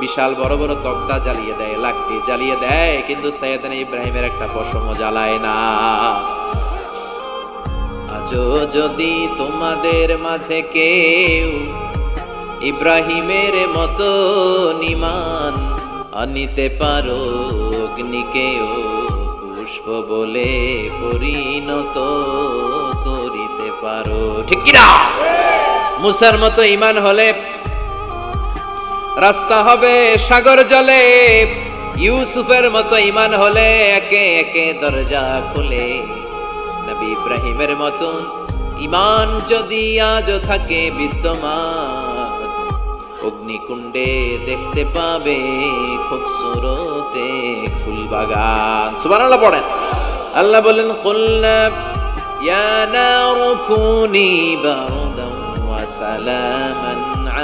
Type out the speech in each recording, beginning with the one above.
বিশাল বড় বড় তক্তা জ্বালিয়ে দেয়, লাকড়ি জ্বালিয়ে দেয়, কিন্তু সৈয়দনা ইব্রাহিমের একটা পশমও জ্বালায় না। আজও যদি তোমাদের মাঝে কেউ ইব্রাহিমের মতো নিমান আনিতে পারো অগ্নিকেও পুষ্প বলে পরিণত করিতে পারো। ঠিক কিনা? মুসার মতো ইমান হলে রাস্তা হবে সাগর জলে। ইউসুফের মতো ইমান হলে একে একে দরজা খুলে। নবী ইব্রাহিমের মতন ইমান যদি আজ থাকে বিদ্যমান, অগ্নিকুণ্ডে দেখতে পাবে খুব সুরতে ফুল বাগান সুবহানাল্লাহ পড়েন। আল্লাহ বলেন কুল্লা ইয়া নারু কুনি ওয়া সালামান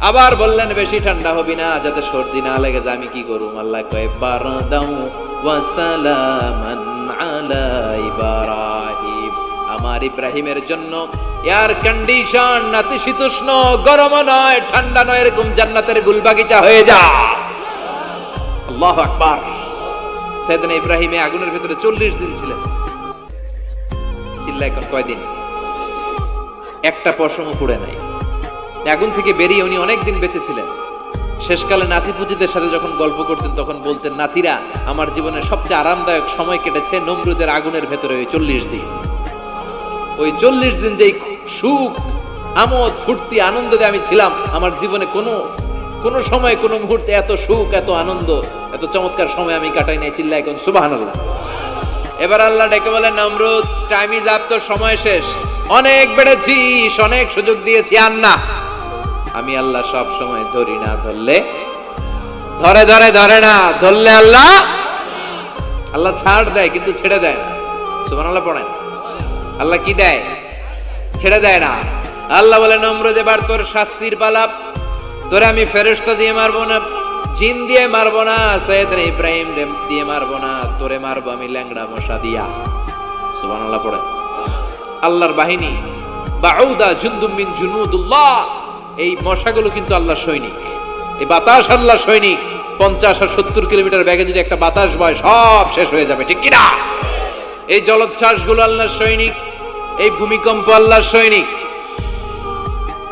আবার বললেন, বেশি ঠান্ডা হবি না, যাতে সর্দি না লেগে যায়, আমি কি করুম? আল্লাহ কয় আলা ইব্রাহিম। আমার ইব্রাহিমের জন্য এয়ার কন্ডিশন নাতিশীতোষ্ণ গরম নয়, ঠান্ডা নয়, এরকম জান্নাতের গুলবাগিচা হয়ে যা। আল্লাহ আকবার। সেদিন ইব্রাহিমে আগুনের ভিতরে চল্লিশ দিন ছিলেন। চিল্লা এখন কয়দিন? একটা পশমও পুড়ে নাই। আগুন থেকে বেরিয়ে উনি অনেক দিন বেঁচে ছিলেন শেষকালে নাতি পুজিদের সাথে যখন গল্প করতেন, তখন বলতেন, নাতিরা, আমার জীবনের সবচেয়ে আরামদায়ক সময় কেটেছে নমরুদের আগুনের ভেতরে ওই চল্লিশ দিন। ওই চল্লিশ দিন যেই সুখ, আমোদ, ফুর্তি, আনন্দে আমি ছিলাম, আমার জীবনে কোনো কোনো সময়, কোনো মুহূর্তে এত সুখ, এত আনন্দ, এত চমৎকার সময় আমি কাটাই নাই চিল্লা এখন সুবাহান আল্লাহ এবার আল্লাহ ডেকে বলেন, নমরুদ টাইম ইজ আপ তোর সময় শেষ। অনেক বেড়েছিস, অনেক সুযোগ দিয়েছি আর আমি আল্লাহ সব সময় ধরি না, ধরলে? ধরে ধরে ধরে না, ধরলে আল্লাহ? আল্লাহ ছাড় দেয়, কিন্তু ছেড়ে দেয় না। সুবান আল্লাহ পড়েন। আল্লাহ কি দেয়? ছেড়ে দেয় না। আল্লাহ বলে নম্রদ এবার তোর শাস্তির পালাপ তোরে আমি ফেরেশতা দিয়ে মারবো না, জিন দিয়ে মারবো না, সৈয়দ ইব্রাহিম দিয়ে মারবো না, তোরে মারবো আমি ল্যাংড়া মশা দিয়া। সুবান আল্লাহ পড়ে আল্লাহর বাহিনী, বাউদা জুন্দুম মিন জুনুদুল্লাহ। এই মশাগুলো কিন্তু আল্লাহর সৈনিক। এই বাতাস আল্লাহর সৈনিক। পঞ্চাশ আর সত্তর কিলোমিটার ব্যাগে যদি একটা বাতাস বয়, সব শেষ হয়ে যাবে, ঠিক কিনা? এই জলোচ্ছ্বাসগুলো আল্লাহর সৈনিক, এই ভূমিকম্প আল্লাহর সৈনিক।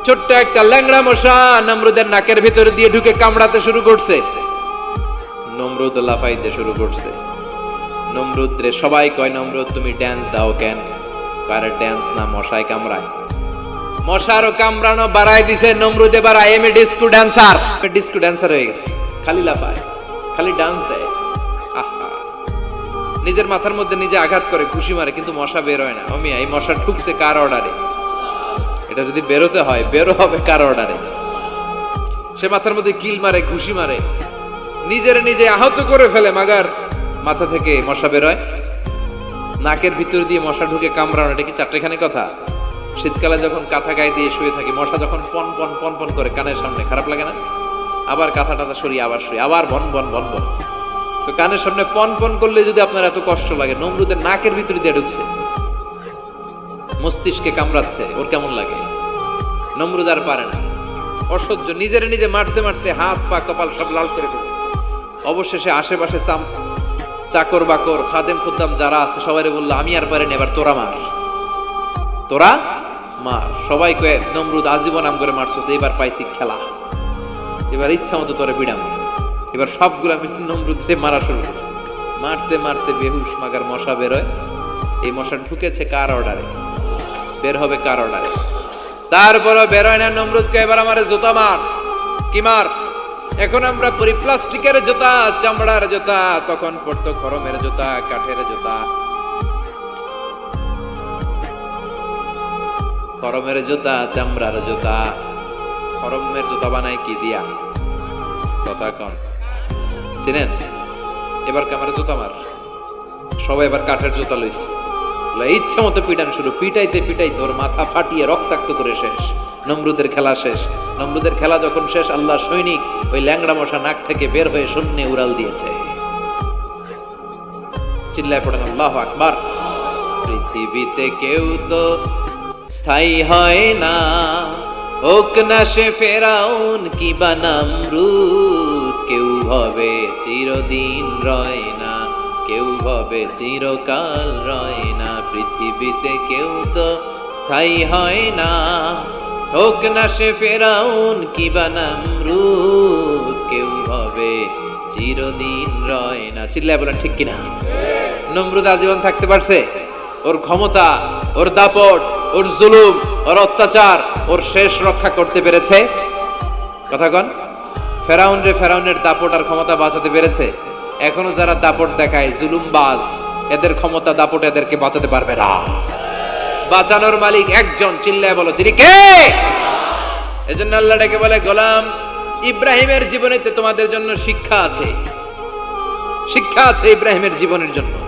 ছোট্ট একটা ল্যাংড়া মশা নমরুদের নাকের ভিতরে দিয়ে ঢুকে কামড়াতে শুরু করছে। নমরুদ লাফাইতে শুরু করছে। নমরুদ সবাই কয়, নমরুদ, তুমি ড্যান্স দাও কেন? কারে ড্যান্স না, মশায় কামড়ায়। মশারও কামড়ানো বাড়াই দিছে নমরুদ, এবার I am a disco dancer disco dancer হয়ে গেছে। খালি লাফায়, খালি ডান্স দেয়। আহা। নিজের মাথার মধ্যে নিজে আঘাত করে, খুশি মারে, কিন্তু মশা বের হয় না। অমিয়া, এই মশা ঠুকছে কার অর্ডারে এটা যদি বেরোতে হয়, বেরো হবে কার অর্ডারে সে মাথার মধ্যে কিল মারে ঘুষি মারে। নিজের নিজে আহত করে ফেলে, মাগার মাথা থেকে মশা বেরোয় নাকের ভিতর দিয়ে মশা ঢুকে কামড়ানো, এটা কি চারটেখানি কথা? শীতকালে যখন কাঁথা গায়ে দিয়ে শুয়ে থাকি, মশা যখন পন পন পন পন করে কানের সামনে, খারাপ লাগে না? আবার কাঁথা টাথা সরিয়ে আবার শুয়ে, আবার বন বন বন বন। তো কানের সামনে পন পন করলে যদি আপনার এত কষ্ট লাগে, নমরুদের নাকের ভিতরে দিয়ে ঢুকছে। মস্তিষ্কে কামড়াচ্ছে, ওর কেমন লাগে? নমরুদ আর পারে না। অসহ্য, নিজের নিজে মারতে মারতে হাত, পা, কপাল সব লাল করে ফেলছে। অবশেষে আশেপাশে চাম, চাকর বাকর, খাদেম খুদ্দাম যারা আছে সবাই বলল, আমি আর পারিনি, এবার তোরা মার। তোরা মার সবাই কয়ে নমরুদ আজীবন নাম করে মারছো এবার পাইছি খেলা। এবার ইচ্ছা মতো তোরে পিড়াম এবার সবগুলো আমি নমরুদরে মারা শুরু করছি। মারতে মারতে বেহুশ মাগার মশা বেরোয়। এই মশা ঢুকেছে কার অর্ডারে? বের হবে কার অর্ডারে? তারপরও বেরোয় না নমরুদকে, এবার আমার জুতা মার। কি মার? এখন আমরা পরি প্লাস্টিকের জুতা, চামড়ার জুতা, তখন পড়তো খরমের জুতা, কাঠের জুতা। খরমের জুতা, চামড়ার জুতা। খরমের জুতা বানায় কি দিয়া? কথা কন। চিনেন? এবার ক্যামেরা জুতা মার। সবাই এবার কাঠের জুতা লইছে। ইচ্ছা মতো পিটান শুরু। পিটাইতে পিটাইতে ওর মাথা ফাটিয়ে রক্তাক্ত করে শেষ। নমরুদের খেলা শেষ। নমরুদের খেলা যখন শেষ, আল্লাহ সৈনিক ওই ল্যাংড়া মশা নাক থেকে বের হয়ে শূন্যে উড়াল দিয়েছে। চিল্লায় পড়েন, আল্লাহ আকবার। পৃথিবীতে কেউ তো স্থায়ী হয় না। হোক না সে ফেরাউন কি বানাম রুদ কেউ হবে চিরদিন রয় না। কেউ হবে চিরকাল রয় না। পৃথিবীতে কেউ তো স্থায়ী হয় না। হোক না সে ফেরাউন কি বানাম রুদ কেউ হবে চিরদিন রয় না। চিল্লায় বলেন ঠিক কিনা? নমরুদ আজীবন থাকতে পারছে? ওর ক্ষমতা, ওর দাপট ওর জুলুম, ওর অত্যাচার, ওর শেষ রক্ষা করতে পেরেছে। কথা কন ফেরাউন রে ফেরাউনের দাপট আর ক্ষমতা বাঁচাতে পেরেছে। এখনও যারা দাপট দেখায়, জুলুমবাজ, এদের ক্ষমতা দাপট এদেরকে বাঁচাতে পারবে না। বাঁচানোর মালিক একজন, চিল্লায় বলো, যিনি কে? এজন্য আল্লাহ ডেকে বলে, গোলাম, ইব্রাহিমের জীবনেতে তোমাদের জন্য শিক্ষা আছে। শিক্ষা আছে ইব্রাহিমের জীবনের জন্য।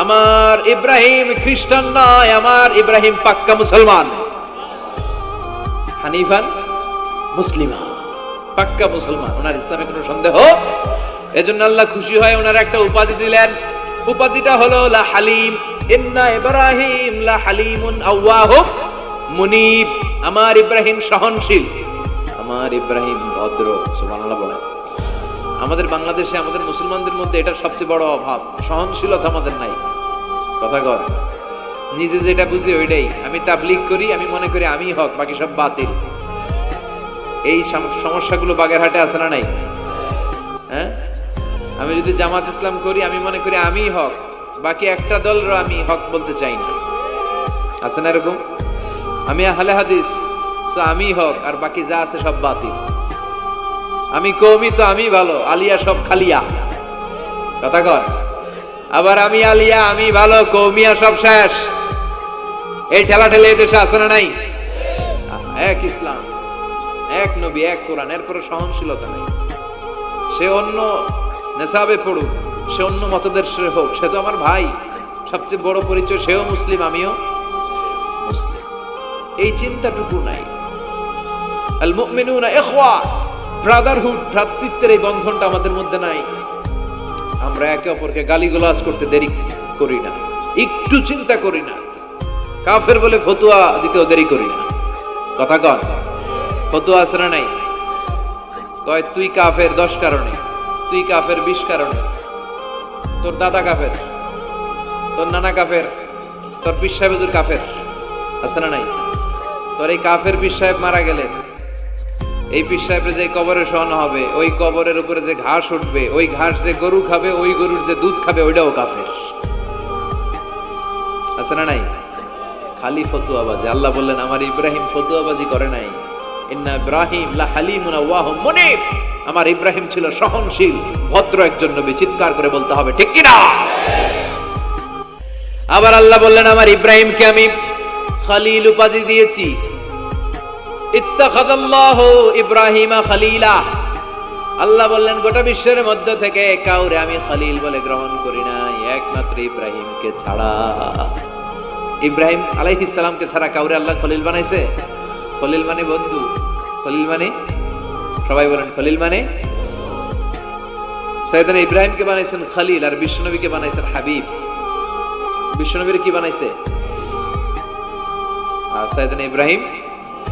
আমার ইব্রাহিম খ্রিস্টান নয়, আমার ইব্রাহিম পাক্কা মুসলমান। হানিফান মুসলিমা, পাক্কা মুসলমান। ওনার ইসলামে কোনো সন্দেহ? এজন্য আল্লাহ খুশি হয় ওনার একটা উপাধি দিলেন। উপাধিটা হলো, লা হালিম, ইন্না ইব্রাহিম লা হালিমুন আওয়াহুম মুনিব। আমার ইব্রাহিম সহনশীল। আমার ইব্রাহিম ভদ্র, সুবহানাল্লাহ বলেন। আমাদের বাংলাদেশে আমাদের মুসলমানদের মধ্যে এটা সবচেয়ে বড় অভাব। সহনশীলতা আমাদের নাই। কথা কর। নিজে যেটা বুঝি ওইটাই। আমি তাবলিগ করি, আমি মনে করি আমি হক, বাকি সব বাতিল। এই সাম- সমস্যাগুলো বাগেরহাটে আছে না নাই? হ্যাঁ? আমি যদি জামাত ইসলাম করি, আমি মনে করি আমি হক, বাকি একটা দলরও আমি হক বলতে চাই না। আছে না এরকম? আমি আহলে হাদিস, সো আমি হক, আর বাকি যা আছে সব বাতিল। আমি কৌমি তো আমি ভালো, আলিয়া সব খালিয়া। কথা কর। আবার আমি আলিয়া, আমি ভালো কৌমিয়া সব শেষ। এই ঠেলা ঠেলে দেশে আছে না নাই? এক ইসলাম, এক নবী, এক কোরআন এর কোনো সহনশীলতা নেই। সে অন্য নেশাবে পড়ুক, সে অন্য মতদের সে হোক, সে তো আমার ভাই। সবচেয়ে বড় পরিচয়, সেও মুসলিম, আমিও মুসলিম। এই চিন্তাটুকু নাই। আল মুমিনুনা ইখওয়া ব্রাদারহুড ভ্রাতৃত্বের এই বন্ধনটা আমাদের মধ্যে নাই। আমরা একে অপরকে গালিগালাজ করতে দেরি করি না, একটু চিন্তা করি না। কাফের বলে ফতুয়া দিতেও দেরি করি না। কথা কন, ফতুয়া না নাই? কয়, তুই কাফের দশ কারণে, তুই কাফের বিশ কারণে। তোর দাদা কাফের, তোর নানা কাফের, তোর পীর সাহেব কাফের, আছে না নাই? তোর এই কাফের পীর সাহেব মারা গেলেন এই পীর সাহেবের যে কবরে শোয়ানো হবে, ওই কবরের উপরে যে ঘাস উঠবে, ওই ঘাস যে গরু খাবে, ওই গরুর যে দুধ খাবে, ওইটাও কাফের। আছে না নাই? খালি ফতুয়াবাজি আল্লাহ বললেন, আমার ইব্রাহিম ফতুয়াবাজি করে নাই। ইন্না ইব্রাহিম লা হালিমুন আওয়াহুম মুনিব। আমার ইব্রাহিম ছিল সহনশীল, ভদ্র একজন নবী। চিৎকার করে বলতে হবে, ঠিক কি না আবার আল্লাহ বললেন, আমার ইব্রাহিমকে আমি খালিল উপাধি দিয়েছি। ইত্তাখাদাল্লাহু ইব্রাহিমা খালিলা। আল্লাহ বললেন, গোটা বিশ্বের মধ্য থেকে কাউরে আমি খালিল বলে গ্রহণ করি নাই, একমাত্র ইব্রাহিমকে ছাড়া। ইব্রাহিম আলাইহিস সালামকে ছাড়া কাউরে আল্লাহ খলিল বানাইছে? খলিল মানে বন্ধু, খলিল মানে? সবাই বলেন, খলিল মানে? সৈয়দান ইব্রাহিমকে বানাইছেন খালিল আর বিশ্বনবীকে বানাইছেন হাবিব। বিশ্বনবীর কি বানাইছে? আর সৈয়দান ইব্রাহিম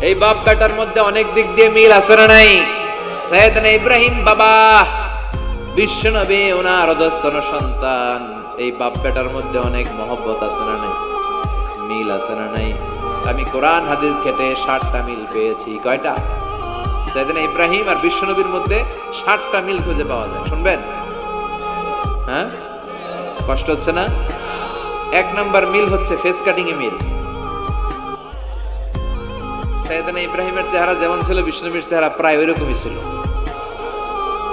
এই বাপ বেটার মধ্যে অনেক দিক দিয়ে মিল আছে না নাই? সৈয়দনা ইব্রাহিম বাবা, বিশ্বনবী ওনার অধস্তন সন্তান। এই বাপ বেটার মধ্যে অনেক মহব্বত আছে না নাই? মিল আছে না নাই? আমি কোরআন, হাদিস ঘেটে ষাটটা মিল পেয়েছি। কয়টা? সৈয়দনা ইব্রাহিম আর বিশ্বনবীর মধ্যে ষাটটা মিল খুঁজে পাওয়া যায়। শুনবেন? হ্যাঁ? কষ্ট হচ্ছে না? এক নাম্বার মিল হচ্ছে ফেস কাটিং এ মিল। সৈয়দনা ইব্রাহিমের চেহারা যেমন ছিল, বিষ্ণুবীর চেহারা প্রায় ওই রকমই ছিল।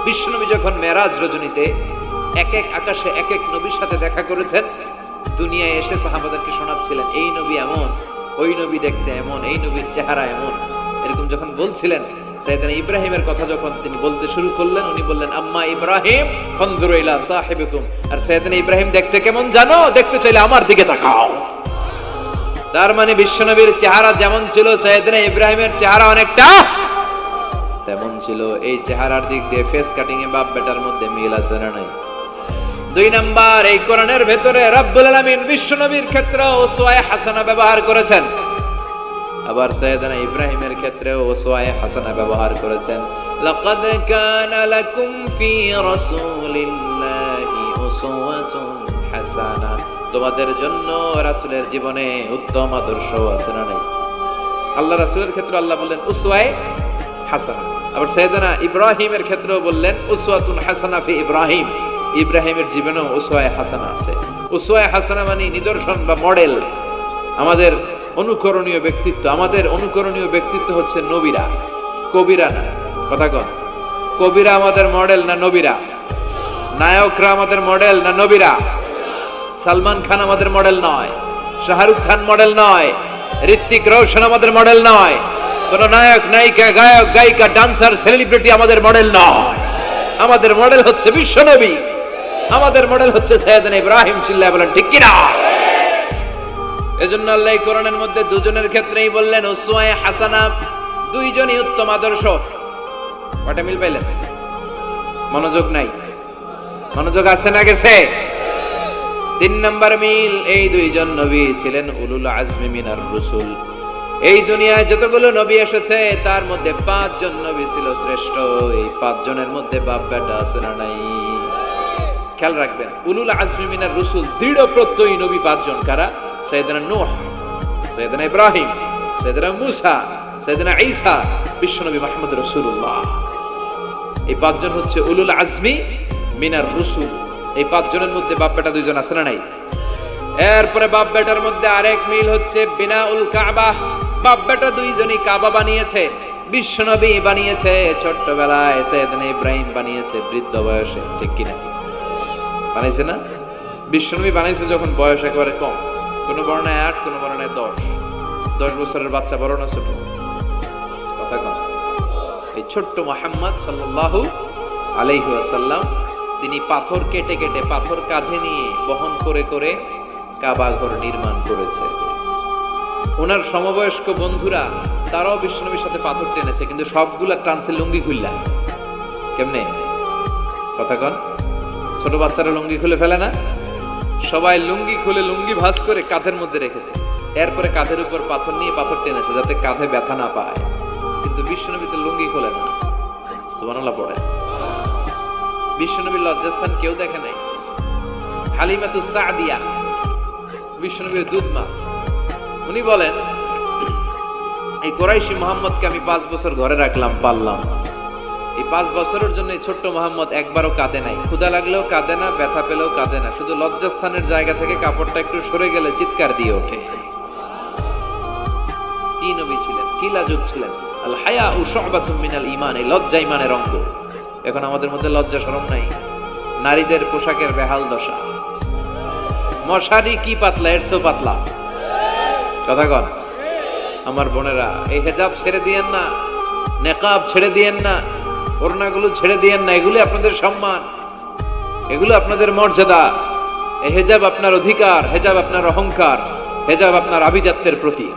বিষ্ণুবী যখন মেরাজ রজনীতে এক এক আকাশে এক এক নবীর সাথে দেখা করেছেন, দুনিয়ায় এসে সাহাবাদেরকে শোনাচ্ছিলেন, এই নবী এমন, ওই নবী দেখতে এমন, এই নবীর চেহারা এমন। এরকম যখন বলছিলেন সৈয়দনা ইব্রাহিমের কথা যখন তিনি বলতে শুরু করলেন, উনি বললেন, আম্মা ইব্রাহিম, ফনজুরু ইলা সাহিবিকুম। আর সৈয়দনা ইব্রাহিম, দেখতে কেমন জানো? দেখতে চাইলে আমার দিকে তাকাও। তার মানে বিশ্বনবীর চেহারা যেমন ছিল, সৈয়দনা ইব্রাহিমের চেহারা অনেকটা তেমন ছিল। এই চেহারার দিক দিয়ে ফেস কাটিং এ বাপ বেটার মধ্যে মিল আছে না নাই? দুই নাম্বার, এই কোরআনের ভেতরে রব্বুল আলামিন বিশ্বনবীর ক্ষেত্রে ওসওয়ায়ে হাসানা ব্যবহার করেছেন। আবার সৈয়দনা ইব্রাহিমের ক্ষেত্রে ওসওয়ায়ে হাসানা ব্যবহার করেছেন। লাকাদ কানা লাকুম ফি রাসূলিল্লাহি উসওয়াতুন হাসানা। তোমাদের জন্য রাসূলের জীবনে উত্তম আদর্শ আছে না নাই? আল্লাহ রাসূলের ক্ষেত্রে আল্লাহ বললেন, উসওয়ায়ে হাসানা। আবার সৈয়দনা ইব্রাহিমের ক্ষেত্রেও বললেন, উসওয়াতুন হাসানা ফি ইব্রাহিম। ইব্রাহিমের জীবনেও উসওয়ায়ে হাসানা আছে। উসওয়ায়ে হাসানা মানে নিদর্শন বা মডেল। আমাদের অনুকরণীয় ব্যক্তিত্ব, আমাদের অনুকরণীয় ব্যক্তিত্ব হচ্ছে নবীরা, কবিরা না। কথা কন, কবিরা আমাদের মডেল না নবীরা? নায়করা আমাদের মডেল না নবীরা? সালমান খান আমাদের মডেল নয়, শাহরুখ খান মডেল নয় ঋত্বিক রোশন আমাদের মডেল নয়, কোন নায়ক, নায়িকা, গায়ক, গায়িকা ডান্সার সেলিব্রিটি আমাদের মডেল নয়। আমাদের মডেল হচ্ছে বিশ্বনবী আমাদের মডেল হচ্ছে সৈয়দনা ইব্রাহিম চিল্লাহ বলেন, ঠিক কিনা? এজন্য আল্লাহ কোরআনের মধ্যে দুজনের ক্ষেত্রেই বললেন, উসওয়ায়ে হাসানা দুইজনই উত্তম আদর্শ। কটা মিল পাইলেন? মনোযোগ নাই। মনোযোগ আছে না গেছে? তিন নম্বর মিল, এই দুইজন নবী ছিলেন উলুল আজমি মিনার রসুল। এই দুনিয়ায় যতগুলো নবী এসেছে, তার মধ্যে পাঁচজন নবী ছিল শ্রেষ্ঠ। এই পাঁচজনের মধ্যে বাপ বেটা আছে না নাই? খেয়াল রাখবেন, উলুল আজমি মিনার রসুল দৃঢ় প্রত্যয়ী নবী পাঁচজন। কারা? সৈয়দনা নূহ সৈয়দনা ইব্রাহিম সৈয়দনা মুসা সৈয়দনা ঈসা বিশ্বনবী মাহমুদ রসুল্লাহ এই পাঁচজন হচ্ছে উলুল আজমি মিনার রসুল। এই পাঁচজনের মধ্যে বাপ বেটা দুইজন আছে না নাই? এরপরে বাপ বেটার মধ্যে আরেক মিল হচ্ছে বিনা উল কাবা। বাপ বেটা দুইজনই কাবা বানিয়েছে, বিশ্বনবী বানিয়েছে, ছোট্টবেলায় সৈয়দনা ইব্রাহিম বানিয়েছে, বৃদ্ধ বয়সে, ঠিক কি কিনা? বানাইছে না? বিশ্বনবী বানাইছে যখন বয়স একেবারে কম। কোনো বর্ণায় আট, কোনো বর্ণায় দশ। দশ বছরের বাচ্চা বড় না ছোট? কথা কম। এই ছোট্ট মোহাম্মদ সাল্লাল্লাহু আলাইহি ওয়াসাল্লাম তিনি পাথর কেটে কেটে পাথর কাঁধে নিয়ে বহন করে করে কাবা ঘর নির্মাণ করেছে। ওনার সমবয়স্ক বন্ধুরা, তারাও বিশ্বনবীর সাথে পাথর টেনেছে, কিন্তু সবগুলা টানছে লুঙ্গি খুললা। কেমনে? কথা কন। ছোট বাচ্চারা লুঙ্গি খুলে ফেলে না? সবাই লুঙ্গি খুলে লুঙ্গি ভাঁজ করে কাঁধের মধ্যে রেখেছে। এরপরে কাঁধের উপর পাথর নিয়ে পাথর টেনেছে যাতে কাঁধে ব্যথা না পায়। কিন্তু বিশ্বনবী তো লুঙ্গি খোলে না। সুবহানাল্লাহ পড়ে। বিশ্বনবীর লজ্জাস্থান কেউ দেখে নাই। হালিমাতু সাদিয়া, বিশ্বনবীর দুধমা। উনি বলেন, এই কোরাইশি মোহাম্মদকে আমি পাঁচ বছর ঘরে রাখলাম, পাললাম। এই পাঁচ বছরের জন্য এই ছোট্ট মোহাম্মদ একবারও কাঁদে নাই। ক্ষুধা লাগলেও কাঁদে না, ব্যথা পেলেও কাঁদে না। শুধু লজ্জাস্থানের জায়গা থেকে কাপড়টা একটু সরে গেলে চিৎকার দিয়ে ওঠে। কি নবী ছিলেন? কি লাজুক ছিলেন? আল হায়া ও সহবাতুম মিনাল ইমান এই লজ্জা ইমানের অঙ্গ। এখন আমাদের মধ্যে লজ্জা শরম নাই। নারীদের পোশাকের বেহাল দশা। মশারি কি পাতলা, এর চেয়েও পাতলা। কথা কন, আমার বোনেরা, এই হেজাব ছেড়ে দিয়েন না, নেকাব ছেড়ে দিয়েন না, ওড়নাগুলো ছেড়ে দিয়েন না, এগুলো আপনাদের সম্মান, এগুলো আপনাদের মর্যাদা। হেজাব আপনার অধিকার, হেজাব আপনার অহংকার, হেজাব আপনার আভিজাত্যের প্রতীক।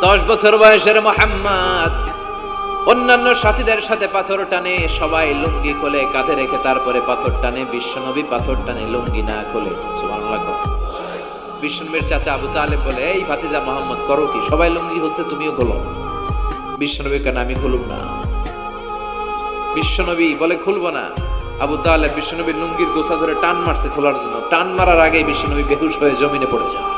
দশ বছর বয়সের মোহাম্মদ। অন্যান্য সাথীদের সাথে পাথর টানে, সবাই লুঙ্গি খোলে, কাঁধে রেখে তারপরে পাথর টানে, বিশ্বনবী পাথর টানে, লুঙ্গি না খোলে। বিশ্বনবীর চাচা আবু তালেব বলে, এই ভাতিজা মোহাম্মদ, করো কি? সবাই লুঙ্গি হচ্ছে, তুমিও খোলো। বিশ্বনবী কেন, আমি খুলুম না। বিশ্বনবী বলে, খুলবো না। আবু তালেব বিশ্বনবীর লুঙ্গির গোছা ধরে টান মারছে খোলার জন্য। টান মারার আগে বিশ্বনবী বেহুশ হয়ে জমিনে পড়ে যায়।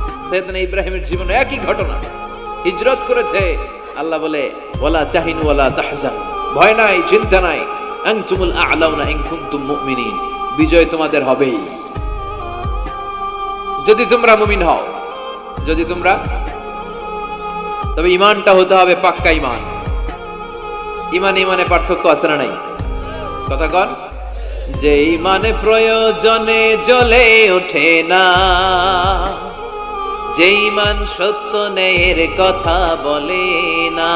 সৈয়দনা ইব্রাহিমের জীবনে একই ঘটনা। হিজরত করেছে, আল্লাহ বলে, ওয়ালা চাহিনু ওয়ালা তাহজান। ভয় নাই, চিন্তা নাই। আনতুমুল আ'লাউনা ইন কুনতুম মুমিনিন। বিজয় তোমাদের হবেই। যদি তোমরা মুমিন হও, যদি তোমরা, তবে ইমানটা হতে হবে পাক্কা ইমান ইমান ইমানে পার্থক্য আছে না নাই? কথা কন, যে ইমানে প্রয়োজনে জ্বলে ওঠে না। যে ইমান সত্য নেয়ের কথা বলে না।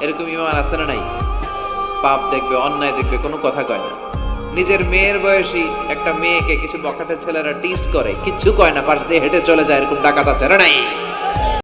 এরকম ইমান আছে না নাই? পাপ দেখবে, অন্যায় দেখবে, কোনো কথা কয় না। নিজের মেয়ের বয়সী একটা মেয়েকে কিছু বখাটে ছেলেরা টিস করে, কিচ্ছু কয় না, পাশ দিয়ে হেঁটে চলে যায়, এরকম ডাকাত আছে না নাই?